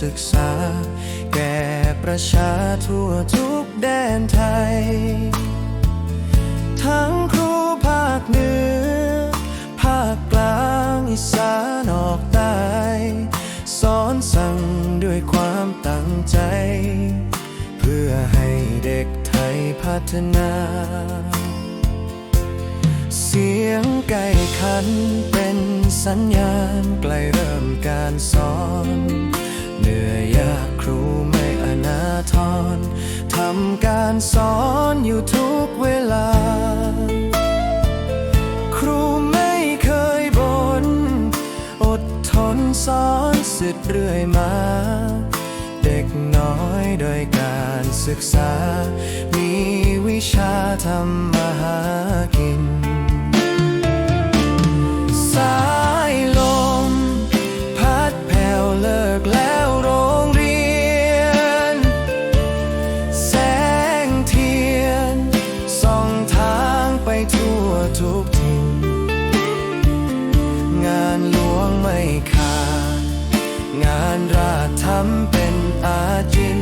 ศึกษา แก่ประชาทั่วทุกแดนไทย ทั้งครูภาคเหนือ ภาคกลางอีสานออกใต้สอนสั่งด้วยความตั้งใจ เพื่อให้เด็กไทยพัฒนา เสียงไก่ขันเป็นสัญญาณใกล้เริ่มการสอน เหนื่อยยากครูไม่อนาทรทำการสอนอยู่ทุกเวลา ครูไม่เคยบน่นอดทนสอนสิทธิ์เรื่อยมา เด็กน้อยโดยการศึกษา มีวิชาทำมาหากินำเป็นอาจิน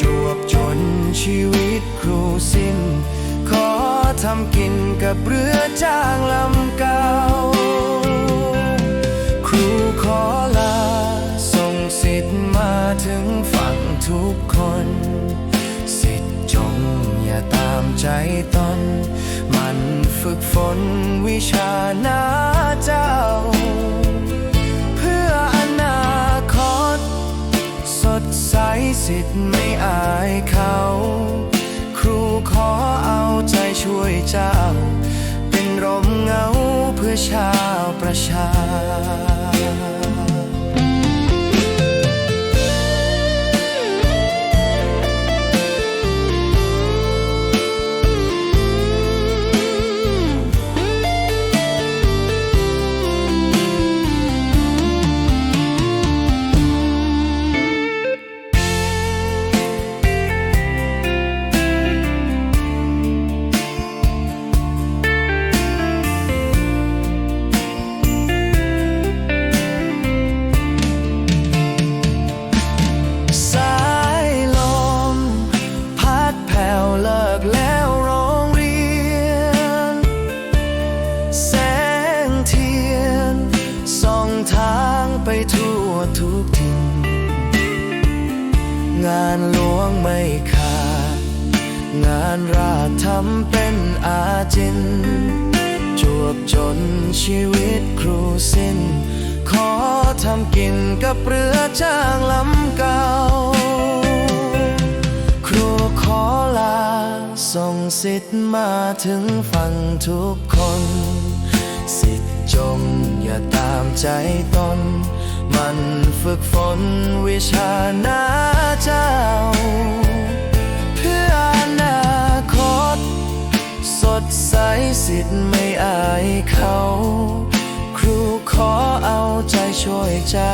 จวบจนชีวิตครูสิ้น ขอทำกินกับเรือจ้างลำเก่า ครูขอลา ส่งสิทธิ์มาถึงฝั่งทุกคน สิทธิ์จงอย่าตามใจตน มันฝึกฝนวิชาหน้าเจ้า สิทธิ์ไม่อายเขา ครูขอเอาใจช่วยเจ้า เป็นร่มเงาเพื่อชาวประชา งานหลวงไม่ขาด งานราชทำเป็นอาจิน จวบจนชีวิตครูสิ้น ขอทำกินกับเรือจ้างลำเก่า ครูขอลา ส่งสิทธิ์มาถึงฝั่งทุกคน สิทธิ์จงอย่าตามใจตน มันฝึกฝนวิชาหน้าเจ้า เพื่ออนาคต สดใสสิทธิ์ไม่อายเขา ครูขอเอาใจช่วยเจ้า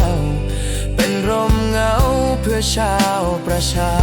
เป็นร่มเงาเพื่อชาวประชา